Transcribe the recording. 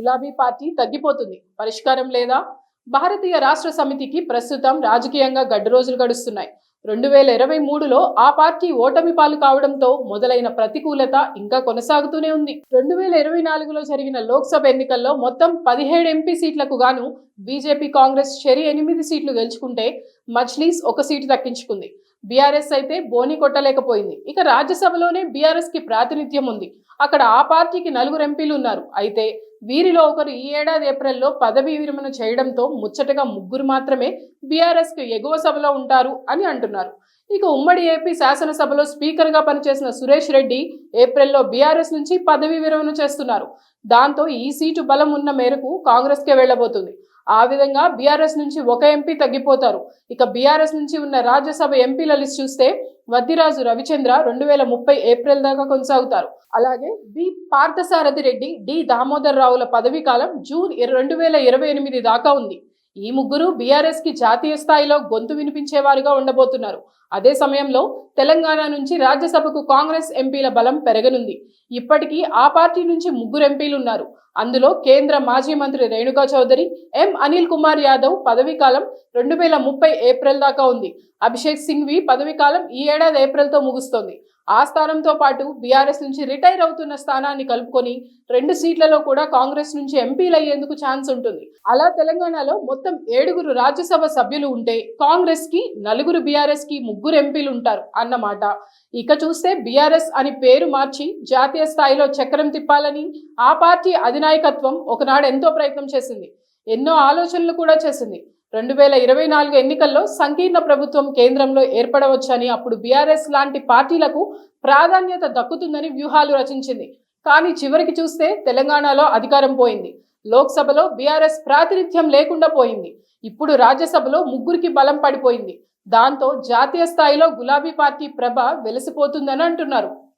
గులాబీ పార్టీ తగ్గిపోతుంది. పరిష్కారం లేదా? భారతీయ రాష్ట్ర సమితికి ప్రస్తుతం రాజకీయంగా గడ్డు రోజులు గడుస్తున్నాయి. రెండు వేల ఇరవై మూడులో ఆ పార్టీ ఓటమి పాలు కావడంతో మొదలైన ప్రతికూలత ఇంకా కొనసాగుతూనే ఉంది. రెండు వేల ఇరవై నాలుగులో జరిగిన లోక్సభ ఎన్నికల్లో మొత్తం పదిహేడు ఎంపీ సీట్లకు గాను బీజేపీ కాంగ్రెస్ చెరి ఎనిమిది సీట్లు గెలుచుకుంటే మజ్లీస్ ఒక సీటు దక్కించుకుంది. బీఆర్ఎస్ అయితే బోని కొట్టలేకపోయింది. ఇక రాజ్యసభలోనే బీఆర్ఎస్కి ప్రాతినిధ్యం ఉంది. అక్కడ ఆ పార్టీకి నలుగురు ఎంపీలు ఉన్నారు. అయితే వీరిలో ఒకరు ఈ ఏడాది ఏప్రిల్లో పదవీ విరమణ చేయడంతో ముచ్చటగా ముగ్గురు మాత్రమే బీఆర్ఎస్కు ఎగువ సభలో ఉంటారు అని అంటున్నారు. ఇక ఉమ్మడి ఏపీ శాసనసభలో స్పీకర్గా పనిచేసిన సురేష్ రెడ్డి ఏప్రిల్లో బీఆర్ఎస్ నుంచి పదవీ విరమణ చేస్తున్నారు. దాంతో ఈ సీటు బలం ఉన్న మేరకు కాంగ్రెస్ కే వెళ్ళబోతుంది ఆ విధంగా బీఆర్ఎస్ నుంచి ఒక ఎంపీ తగ్గిపోతారు. ఇక బీఆర్ఎస్ నుంచి ఉన్న రాజ్యసభ ఎంపీల లిస్ట్ చూస్తే వద్దిరాజు రవిచంద్ర రెండు వేల ముప్పై ఏప్రిల్ దాకా కొనసాగుతారు. అలాగే బి పార్థసారథి రెడ్డి డి దామోదర్ రావుల పదవీ కాలం జూన్ రెండు వేల ఇరవై ఎనిమిది దాకా ఉంది. ఈ ముగ్గురు బీఆర్ఎస్కి జాతీయ స్థాయిలో గొంతు వినిపించేవారుగా ఉండబోతున్నారు. అదే సమయంలో తెలంగాణ నుంచి రాజ్యసభకు కాంగ్రెస్ ఎంపీల బలం పెరగనుంది. ఇప్పటికీ ఆ పార్టీ నుంచి ముగ్గురు ఎంపీలు ఉన్నారు. అందులో కేంద్ర మాజీ మంత్రి రేణుకా చౌదరి ఎం అనిల్ కుమార్ యాదవ్ పదవీకాలం రెండు వేల ముప్పై ఏప్రిల్ దాకా ఉంది. అభిషేక్ సింఘ్వి పదవీకాలం ఈ ఏడాది ఏప్రిల్తో ముగుస్తోంది. ఆ స్థానంతో పాటు బీఆర్ఎస్ నుంచి రిటైర్ అవుతున్న స్థానాన్ని కలుపుకొని రెండు సీట్లలో కూడా కాంగ్రెస్ నుంచి ఎంపీలు అయ్యేందుకు ఛాన్స్ ఉంటుంది. అలా తెలంగాణలో మొత్తం ఏడుగురు రాజ్యసభ సభ్యులు ఉంటే కాంగ్రెస్కి నలుగురు బీఆర్ఎస్కి ముగ్గురు ఎంపీలు ఉంటారు అన్నమాట. ఇక చూస్తే బీఆర్ఎస్ అని పేరు మార్చి జాతీయ స్థాయిలో చక్రం తిప్పాలని ఆ పార్టీ అధినాయకత్వం ఒకనాడు ఎంతో ప్రయత్నం చేసింది. ఎన్నో ఆలోచనలు కూడా చేసింది. రెండు వేల ఇరవై నాలుగు ఎన్నికల్లో సంకీర్ణ ప్రభుత్వం కేంద్రంలో ఏర్పడవచ్చని అప్పుడు బీఆర్ఎస్ లాంటి పార్టీలకు ప్రాధాన్యత దక్కుతుందని వ్యూహాలు రచించింది. కానీ చివరికి చూస్తే తెలంగాణలో అధికారం పోయింది. లోక్సభలో బీఆర్ఎస్ ప్రాతినిధ్యం లేకుండా పోయింది. ఇప్పుడు రాజ్యసభలో ముగ్గురికి బలం పడిపోయింది. దాంతో జాతీయ స్థాయిలో గులాబీ పార్టీ ప్రభ వెలిసిపోతుందని అంటున్నారు.